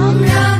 আমরা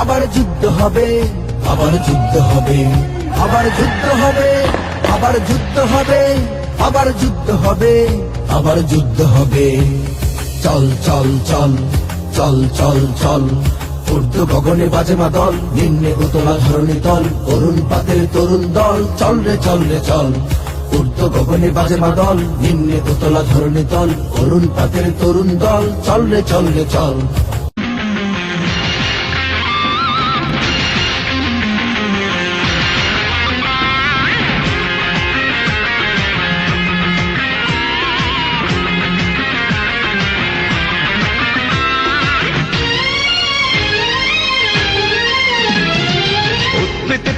আবার যুদ্ধ হবে, আবার যুদ্ধ হবে, আবার যুদ্ধ হবে, আবার যুদ্ধ হবে, আবার যুদ্ধ হবে, আবার যুদ্ধ হবে। চল চল চল চল চল চল ঊর্ধ্ব গগনে বাজে মা দল নিম্নে উতলা ধরণী তল অরুণ পাতের তরুণ দল, চল রে চল রে, চল ঊর্ধ্ব গগনে বাজে মা দল নিম্নে উতলা ধরণী তল অরুণ পাতের তরুণ দল, চল রে চল রে, চল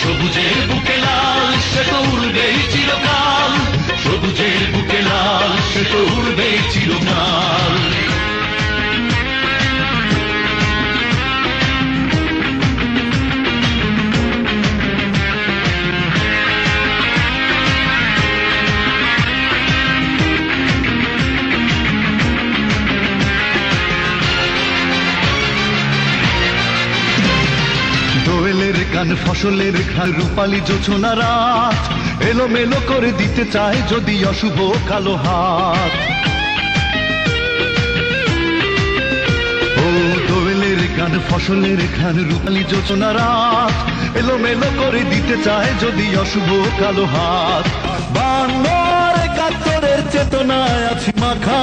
সবুজের বুকে লাল গান ফসলের ঘান রূপালী জোছনা রাত। এলোমেলো করে দিতে চায় যদি অশুভ কালো হাত। ও গান ফসলের ঘান রূপালী জোছনা রাত। এলোমেলো করে দিতে চায় যদি অশুভ কালো হাত। বাংলার কাতরের চেতনায় আছি মাখা।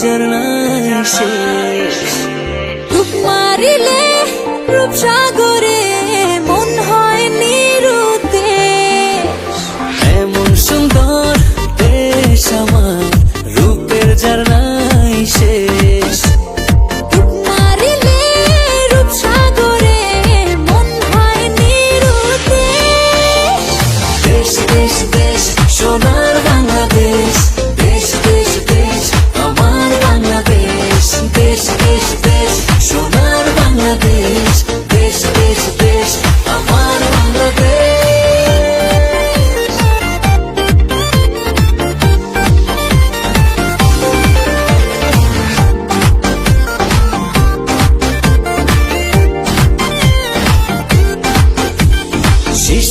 ঝর্ণায় রূপ মারিলে রূপসাগরে মন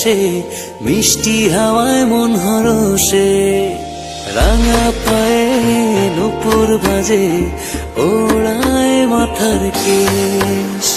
আসে মিষ্টি হাওয়ায় মন হরসে রাঙা পায়ে নুপুর বাজে ওড়ায় মাথার কেশ।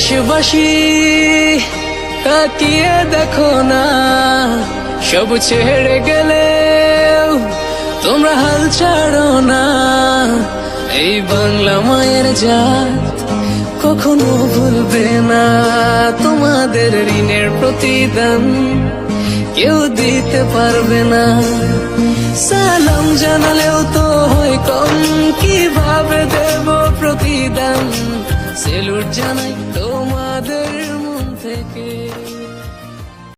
দেশবাসী, তাকিয়ে দেখো না। সব ছেড়ে গেলে তোমরা হাল ছাড়ো না। এই বাংলা মায়ের জাত কখনো ভুলবে না। তোমাদের ঋণের প্রতিদান কেউ দিতে পারবে না। সালাম জানালেও তো হয় কম। কীভাবে দেব প্রতিদান? সেলুট জানাই তো vardır